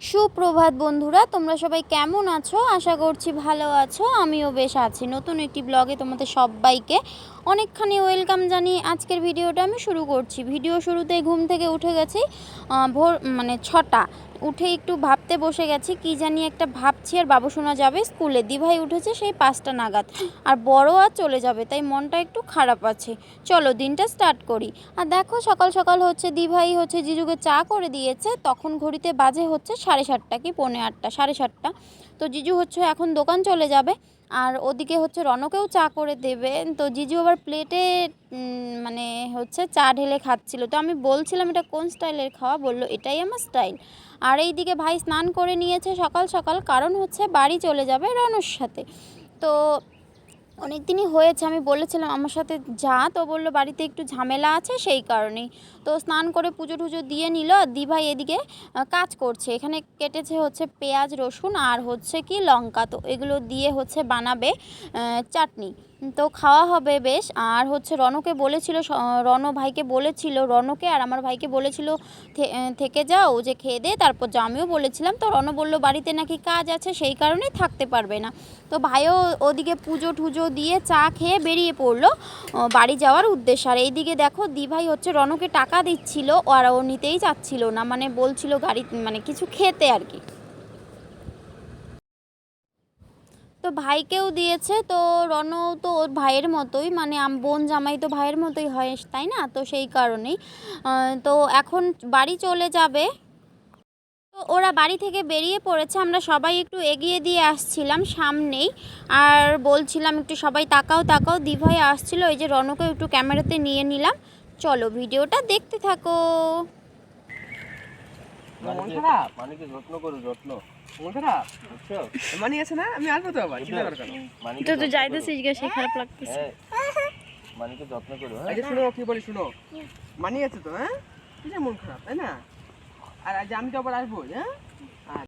সুপ্রভাত বন্ধুরা, তোমরা সবাই কেমন আছো? আশা করছি ভালো আছো। আমিও বেশ আছি। নতুন একটি ব্লগে তোমাদের সবাইকে অনেকখানি ওয়েলকাম জানিয়ে আজকের ভিডিওটা আমি শুরু করছি। ভিডিও শুরুতে ঘুম থেকে উঠে গেছি ভোর মানে ছটা। উঠে একটু ভাবতে বসে গেছি, কি জানি একটা ভাবছি আর বাবু শোনা যাবে, স্কুলে দিভাই উঠেছে সেই পাঁচটা নাগাদ। আর বড় আর চলে যাবে, তাই মনটা একটু খারাপ আছে। চলো দিনটা স্টার্ট করি। আর দেখো সকাল সকাল হচ্ছে, দিভাই হচ্ছে জিজুকে চা করে দিয়েছে, তখন ঘড়িতে বাজে হচ্ছে সাড়ে সাতটা কি, পৌনে আটটা, সাড়ে সাতটা। তো জিজু হচ্ছে এখন দোকান চলে যাবে আর ওদিকে হচ্ছে রনকেও চা করে দেবে তো জিজু আবার প্লেটে মানে হচ্ছে চা ঢেলে খাচ্ছিল। তো আমি বলছিলাম, এটা কোন স্টাইলের খাওয়া? বলল, এটাই আমার স্টাইল। আর এই দিকে ভাই স্নান করে নিয়েছে সকাল সকাল, কারণ হচ্ছে বাড়ি চলে যাবে রনর সাথে। তো অনেক দিনই হয়েছে, আমি বলেছিলাম আমার সাথে যা, তো বলল বাড়িতে একটু ঝামেলা আছে সেই কারণেই। তো স্নান করে পুজো টুজো দিয়ে নিল আর দিভাই এদিকে কাজ করছে। এখানে কেটেছে হচ্ছে পেঁয়াজ, রসুন আর হচ্ছে কি লঙ্কা, তো এগুলো দিয়ে হচ্ছে বানাবে চাটনি। তো খাওয়া হবে বেশ। আর হচ্ছে রনকে বলেছিল রন ভাইকে বলেছিল, রনকে আর আমার ভাইকে বলেছিল থেকে যাও, যে খেয়ে দে। তারপর যা আমিও বলেছিলাম, তো রন বলল, বাড়িতে নাকি কাজ আছে, সেই কারণেই থাকতে পারবে না। তো ভাইও ওদিকে পুজো টুজো দিয়ে চা খেয়ে বেরিয়ে পড়ল বাড়ি যাওয়ার উদ্দেশ্য। আর এইদিকে দেখো, দিভাই হচ্ছে রনকে টাকা দিচ্ছিল, আর ও নিতেই চাচ্ছিল না মানে বলছিল গাড়ি মানে কিছু খেতে আর কি। তো ভাইকেও দিয়েছে, তো রন তো ওর ভাইয়ের মতোই মানে বোন জামাই তো ভাইয়ের মতোই হয়, তাই না? তো সেই কারণেই। তো এখন বাড়ি চলে যাবে। তো ওরা বাড়ি থেকে বেরিয়ে পড়েছে, আমরা সবাই একটু এগিয়ে দিয়ে আসছিলাম সামনেই, আর বলছিলাম একটু সবাই তাকাও তাকাও, দিভাই আসছিল, এই যে রনকে একটু ক্যামেরাতে নিয়ে নিলাম। চলো ভিডিওটা দেখতে থাকো। যত্ন করো, যত্ন। মন মানি আছে না? আমি আসব তো আবার চিন্তা করো তো তো যাইতেছিস গা সে খারাপ লাগতেছে। হ্যাঁ। মানিকে যত্ন করো হ্যাঁ। এই শুনো কি বলি শুনো। মানি আছে তো হ্যাঁ? কি মন খারাপ তাই না? আর আজ আমি তো আবার আসব হ্যাঁ? আর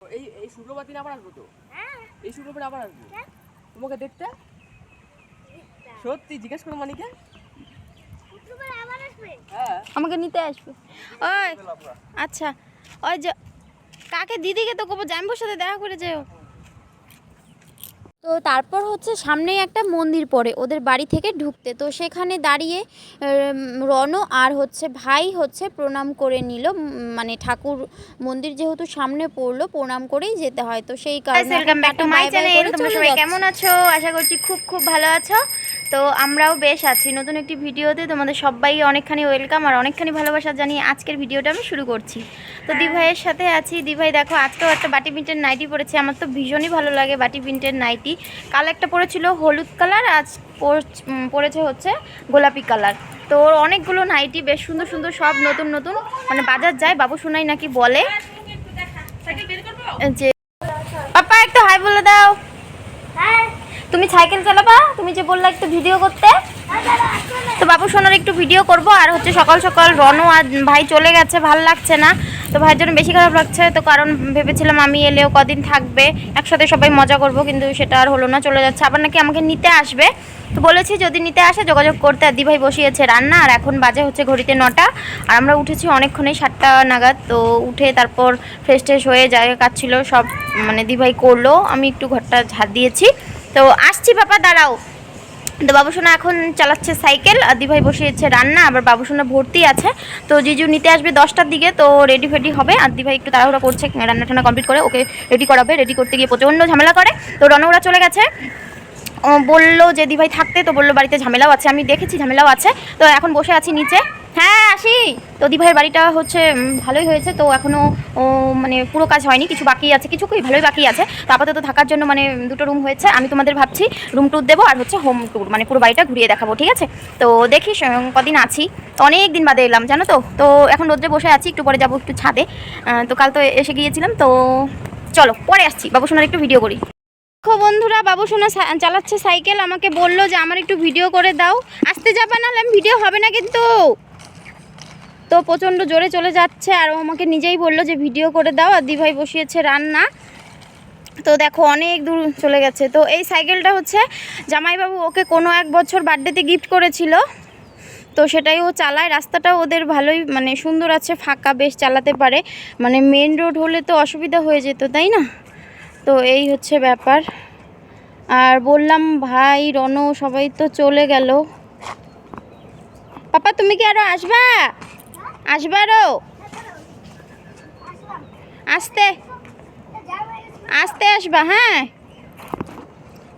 এই এই শুক্রবার দিন আবার আসব তো? এই শুক্রবার আবার আসব? তোমাকে দেখতে? সত্যি জিজ্ঞেস করো মানিকে। হ্যাঁ। আমাকে নিতে আসবে। ওই আচ্ছা। ওই যে কাকে? দিদিকে তো কবো জাম্বোর সাথে দেখা করে যেও। তো তারপর হচ্ছে সামনেই একটা মন্দির পড়ে ওদের বাড়ি থেকে ঢুকতে। তো সেখানে দাঁড়িয়ে রণ আর হচ্ছে ভাই হচ্ছে প্রণাম করে নিল। মানে ঠাকুর মন্দির যেহেতু সামনে পড়ল প্রণাম করেই যেতে হয়। তো সেই কারণে। কেমন আছো? আশা করছি খুব খুব ভালো আছো। তো আমরাও বেশ আছি। নতুন একটি ভিডিওতে তোমাদের সবাই অনেকখানি ওয়েলকাম আর অনেকখানি ভালোবাসা জানিয়ে আজকের ভিডিওটা আমি শুরু করছি। তো দিভাইয়ের সাথে আছি। দিভাই দেখো আজকেও একটা বাটি প্রিন্টের নাইটি পরেছে। আমার তো ভীষণই ভালো লাগে বাটি প্রিন্টের নাইটি। কাল একটা পরেছিল হলুদ কালার আজ পরেছে হচ্ছে গোলাপি কালার। তো ওর অনেকগুলো নাইটি বেশ সুন্দর সুন্দর সব নতুন নতুন। মানে বাজার যায় বাবু সোনাই নাকি বলে। যে পাপা একটু হাই বলে দাও। তুমি সাইকেল চালাবা, তুমি যে বললা একটু ভিডিও করতে। তো বাবু সোনার একটু ভিডিও করব, আর হচ্ছে সকাল সকাল রনও আর ভাই চলে গেছে, ভালো লাগছে না। তো ভাইয়ের জন্য বেশি খারাপ লাগছে, তো কারণ ভেবেছিলাম আমি এলেও কদিন থাকবে, একসাথে সবাই মজা করব, কিন্তু সেটা আর হলো না, চলে যাচ্ছে। আবার নাকি আমাকে নিতে আসবে। তো বলেছি যদি নিতে আসে, যোগাযোগ করতে। আর দিভাই বসিয়েছে রান্না, আর এখন বাজে হচ্ছে ঘড়িতে নটা। আর আমরা উঠেছি অনেকক্ষণেই সাতটা নাগাদ, তো উঠে তারপর ফ্রেশ ট্রেশ হয়ে জায়গা কাজ ছিল, সব মানে দিভাই করল। আমি একটু ঘরটা ঝাড় দিয়েছি। তো আসছি বাবা, দাঁড়াও। তো বাবুসোনা এখন চালাচ্ছে সাইকেল, আর দিভাই বসিয়েছে রান্না, আবার বাবুসোনা ভর্তি আছে। তো জিজু নিতে আসবে দশটার দিকে, তো রেডি ফেডি হবে, আর দিভাই একটু তাড়াহুড়া করছে, রান্না টান্না কমপ্লিট করে ওকে রেডি করাবে রেডি করতে গিয়ে প্রচণ্ড ঝামেলা করে। তো রনৌরা চলে গেছে। বলল যে দিভাই থাকতে, তো বলল বাড়িতে ঝামেলাও আছে, আমি দেখেছি ঝামেলাও আছে। তো এখন বসে আছি নিচে। হ্যাঁ আসি। তো দিভাইয়ের বাড়িটা হচ্ছে ভালোই হয়েছে। তো এখনও মানে পুরো কাজ হয়নি, কিছু বাকি আছে কিছু খুবই ভালোই বাকি আছে। তো আপাতত থাকার জন্য মানে দুটো রুম হয়েছে। আমি তোমাদের ভাবছি রুম ট্যুর দেবো আর হচ্ছে হোম ট্যুর মানে পুরো বাড়িটা ঘুরিয়ে দেখাবো, ঠিক আছে? তো দেখি কদিন আছি। অনেক দিন বাদে এলাম, জানো তো? তো এখন রোদ্রে বসে আছি, একটু পরে যাব একটু ছাদে। তো কাল তো এসে গিয়েছিলাম, তো চলো, পরে আসছি। বাবু সোনার একটু ভিডিও করি। দেখো বন্ধুরা, বাবু সোনা চালাচ্ছে সাইকেল, আমাকে বলল যে, আমার একটু ভিডিও করে দাও। আসতে যাবা নাহলে আমি ভিডিও হবে না কিন্তু। তো প্রচণ্ড জোরে চলে যাচ্ছে আর ও আমাকে নিজেই বলল যে ভিডিও করে দাও। আর দিভাই বসিয়েছে রান্না। তো দেখো অনেক দূর চলে গেছে। তো এই সাইকেলটা হচ্ছে জামাইবাবু ওকে কোনো এক বছর বার্থডেতে গিফট করেছিল। তো সেটাই ও চালায়। রাস্তাটাও ওদের ভালোই মানে সুন্দর আছে, ফাঁকা, বেশ চালাতে পারে। মানে মেন রোড হলে তো অসুবিধা হয়ে যেত, তাই না? তো এই হচ্ছে ব্যাপার। আর বললাম, ভাই রণ সবাই তো চলে গেল। পাপা, তুমি কি আরও আসবা? আসবা আরও আসতে। আসতে আসবা হ্যাঁ।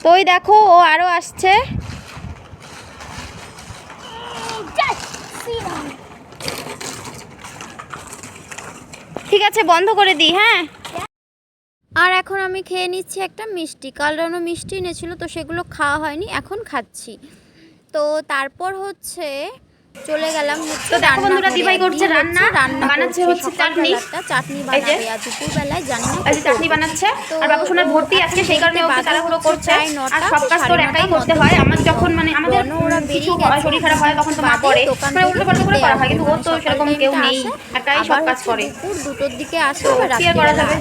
তো ওই দেখো, ও আরও আসছে। ঠিক আছে, বন্ধ করে দিই হ্যাঁ। আর এখন আমি খেয়ে নিচ্ছি একটা মিষ্টি। কাল রানো মিষ্টি এনেছিল, তো সেগুলো খাওয়া হয়নি, এখন খাচ্ছি। তো তারপর হচ্ছে চলে গেলাম তো দেখো বন্ধুরা, দিভাই করছে রান্না, রান্না বানাচ্ছে হচ্ছে চাটনি। চাটনি। বানাবে আর দুপুরবেলায় জানি না এই চাটনি বানাচ্ছে। আর বাবু সোনার ভর্তি আজকে সেই কারণে ওকে তাড়াহুড়ো করছে। আর সব কাজ তো একাই করতে হয়। আমার যখন মানে আমাদের কিছু শরীর খারাপ হয় তখন তো মা করে। মানে উল্টো পাল্টা করে করা হয় কিন্তু ওর তো সেরকম কেউ নেই। একাই সব কাজ করে। দুটোর দিকে আসে আবার করা যাবে?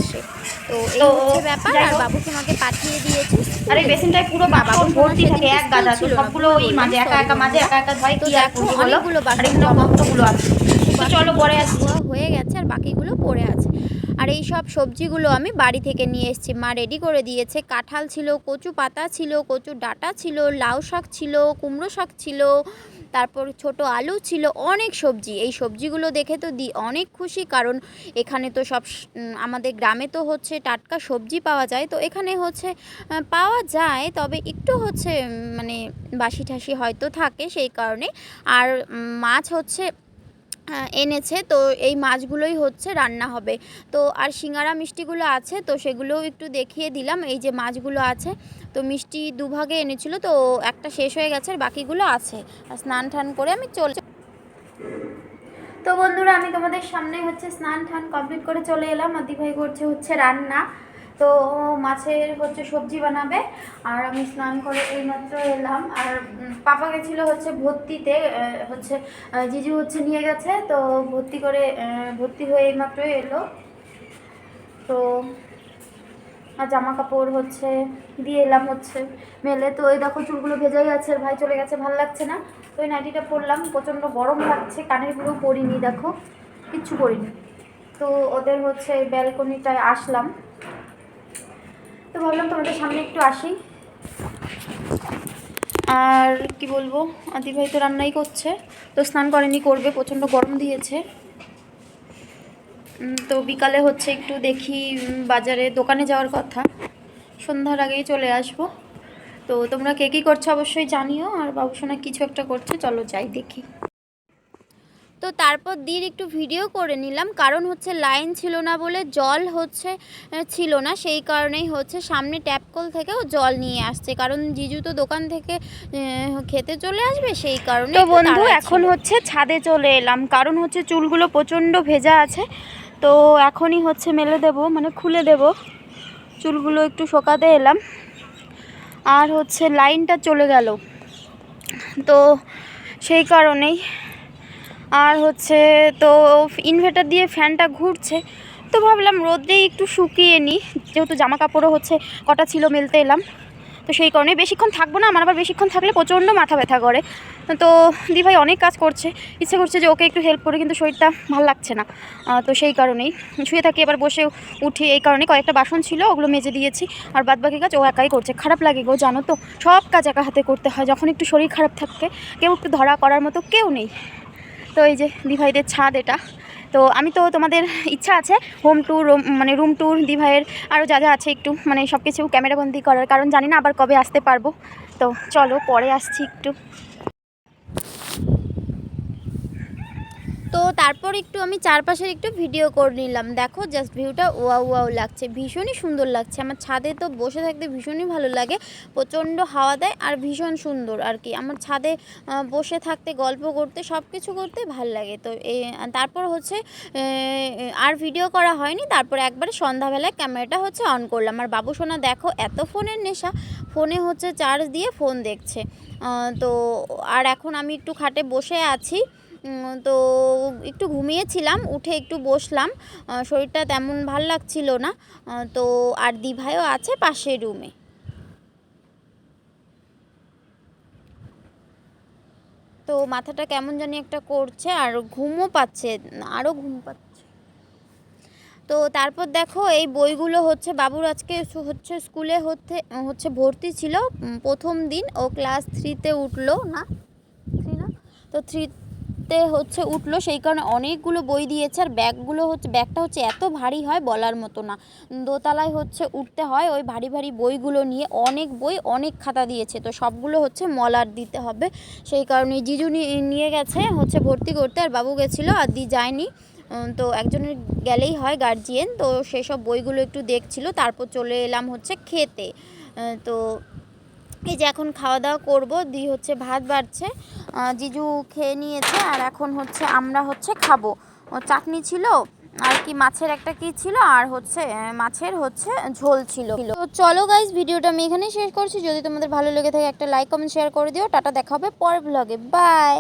আসে তো এই হচ্ছে ব্যাপার আর তোমাকে পাঠিয়ে দিয়েছি। আর এই বেসিনটায় পুরো না, ভর্তি থাকে এক গাদা তো স্কুল ছিল না, সবগুলো ওই মাঝে একা একা মাঝে একা একা ধয় কি আর করব অনেকগুলো বাসন আর এখানে জমা কতগুলো আছে? তো চলো পরে আসি। হয়ে গেছে আর বাকিগুলো পড়ে আছে। আর এই সব সবজিগুলো আমি বাড়ি থেকে নিয়ে এসেছি। মা রেডি করে দিয়েছে। কাঁঠাল ছিল কচু পাতা ছিল কচু ডাঁটা ছিল লাউ শাক ছিল কুমড়ো শাক ছিল তারপর ছোট আলু ছিল অনেক সবজি। এই সবজিগুলো দেখে তো দি অনেক খুশি, কারণ এখানে তো সব আমাদের গ্রামে তো হচ্ছে টাটকা সবজি পাওয়া যায়। তো এখানে হচ্ছে পাওয়া যায়, তবে একটু হচ্ছে মানে বাসি ঠাসি হয়তো থাকে সেই কারণে। আর মাছ হচ্ছে এনেছে, তো এই মাছগুলোই হচ্ছে রান্না হবে। তো আর সিঙ্গারা মিষ্টিগুলো আছে, তো সেগুলোও একটু দেখিয়ে দিলাম, এই যে মাছগুলো আছে। তো মিষ্টি দুভাগে এনেছিল, তো একটা শেষ হয়ে গেছে, আর বাকিগুলো আছে। আর স্নান টান করে আমি চলে তো বন্ধুরা, আমি তোমাদের সামনে হচ্ছে স্নান টান কমপ্লিট করে চলে এলাম। আর দিভাই করছে হচ্ছে রান্না। তো মাছের হচ্ছে সবজি বানাবে। আর আমি স্নান করে এইমাত্র এলাম। আর পাপা গেছিল হচ্ছে ভর্তিতে হচ্ছে জিজু হচ্ছে নিয়ে গেছে। তো ভর্তি করে ভর্তি হয়ে এইমাত্রই এলো। তো, আর জামা কাপড় হচ্ছে দিয়ে এলাম হচ্ছে মেলে। তো ওই দেখো চুলগুলো ভেজে গেছে ভাই চলে গেছে, ভালো লাগছে না। তো ওই নাইটিটা পরলাম, প্রচণ্ড গরম লাগছে, কানেরগুলো পরিনি দেখো, কিচ্ছু পরিনি। তো ওদের হচ্ছে ব্যালকনিটায় আসলাম। তো ভাবলাম তোমাদের সামনে একটু আসি। আর কি বলব আদি ভাই তো রান্নাই করছে, তো স্নান করেনি, করবে, প্রচণ্ড গরম দিয়েছে। তো বিকালে হচ্ছে একটু দেখি বাজারে দোকানে যাওয়ার কথা। সন্ধ্যার আগেই চলে আসব। তো তোমরা কে কী করছ অবশ্যই জানিও, আর বাবুসোনা কিছু একটা করছে, চলো যাই দেখি। তো তারপর দিন একটু ভিডিও করে নিলাম। কারণ হচ্ছে লাইন ছিল না বলে জল হচ্ছে ছিল না। সেই কারণেই হচ্ছে সামনে ট্যাপকল থেকেও জল নিয়ে আসছে। কারণ জিজু তো দোকান থেকে খেতে চলে আসবে সেই কারণে তো বন্ধু এখন হচ্ছে ছাদে চলে এলাম। কারণ হচ্ছে চুলগুলো প্রচণ্ড ভেজা আছে। তো এখনই হচ্ছে মেলে দেব মানে খুলে দেব। চুলগুলো একটু শোকাতে এলাম। আর হচ্ছে লাইনটা চলে গেল। তো সেই কারণেই আর হচ্ছে তো ইনভার্টার দিয়ে ফ্যানটা ঘুরছে। তো ভাবলাম রোদ্রেই একটু শুকিয়ে নিই যেহেতু জামা কাপড়ও হচ্ছে, কটা ছিল মেলতে এলাম। তো সেই কারণে বেশিক্ষণ থাকব না, আমার আবার বেশিক্ষণ থাকলে প্রচণ্ড মাথা ব্যথা করে। তো দিভাই অনেক কাজ করছে, ইচ্ছে করছে যে ওকে একটু হেল্প করে, কিন্তু শরীরটা ভালো লাগছে না। তো সেই কারণেই শুয়ে থাকি, এবার বসে উঠি, এই কারণে কয়েকটা বাসন ছিল, ওগুলো মেজে দিয়েছি। আর বাদ বাকি কাজ ও একাই করছে, খারাপ লাগে গো, জানো তো। সব কাজ একা হাতে করতে হয়, যখন একটু শরীর খারাপ থাকে, কেউ একটু ধরা করার মতো কেউ নেই। তো এই যে দিভাইদের ছাদ এটা। তো আমি তো তোমাদের ইচ্ছা আছে হোম ট্যুর মানে রুম ট্যুর দিভাইয়ের আরও যা যা আছে একটু মানে সব কিছু ক্যামেরাবন্দি করার। কারণ জানি না আবার কবে আসতে পারব। তো চলো পরে আসছি একটু। তো তারপর একটু আমি চারপাশের একটু ভিডিও করে নিলাম। দেখো জাস্ট ভিউটা ওয়াও ওয়াও লাগছে। ভীষণই সুন্দর লাগছে। আমার ছাদে তো বসে থাকতে ভীষণই ভালো লাগে। প্রচণ্ড হাওয়া দেয় আর ভীষণ সুন্দর আর কি। আমার ছাদে বসে থাকতে, গল্প করতে সব কিছু করতে ভালো লাগে। তো তারপর হচ্ছে আর ভিডিও করা হয়নি। তারপর একবারে সন্ধ্যাবেলায় ক্যামেরাটা হচ্ছে অন করলাম। আর বাবু সোনা, দেখো, এত ফোনের নেশা। ফোনে হচ্ছে চার্জ দিয়ে ফোন দেখছে। তো, আর এখন আমি একটু খাটে বসে আছি। তো একটু ঘুমিয়েছিলাম, উঠে একটু বসলাম। শরীরটা তেমন ভালো লাগছিল না। তো আর দিভাইও আছে পাশের রুমে। তো মাথাটা কেমন জানি একটা করছে, আর ঘুমও পাচ্ছে, আরও ঘুম পাচ্ছে। তো তারপর দেখো, এই বইগুলো হচ্ছে, বাবুর আজকে হচ্ছে স্কুলে হচ্ছে হচ্ছে ভর্তি ছিল প্রথম দিন। ও ক্লাস থ্রিতে উঠল, না? থ্রি না? তো থ্রিতে হচ্ছে উঠল, সেই কারণে অনেকগুলো বই দিয়েছে আর ব্যাগগুলো হচ্ছে, ব্যাগটা হচ্ছে এত ভারী হয় বলার মতো না। দোতলায় হচ্ছে উঠতে হয়, ওই ভারী ভারী বইগুলো নিয়ে অনেক বই, অনেক খাতা দিয়েছে। তো সবগুলো হচ্ছে মলার দিতে হবে। সেই কারণে জিজু নিয়ে গেছে হচ্ছে ভর্তি করতে আর বাবু গেছিল আর দি যায়নি তো একজনের গেলেই হয় গার্জিয়ান তো সেসব বইগুলো একটু দেখছিল, তারপর চলে এলাম হচ্ছে খেতে। তো এই যে এখন খাওয়া দাওয়া করব, দি হচ্ছে ভাত বাড়ছে। জিজু খেয়ে নিয়েছে, আর এখন হচ্ছে আমরা হচ্ছে খাব। চাটনি ছিল, আর কি মাছের একটা কি ছিল, আর হচ্ছে মাছের হচ্ছে ঝোল ছিল। তো চলো গাইজ ভিডিওটা আমি এখানেই শেষ করছি। যদি তোমাদের ভালো লেগে থাকে, একটা লাইক কমেন্ট শেয়ার করে দিও। টাটা, দেখা হবে পরের ব্লগে বাই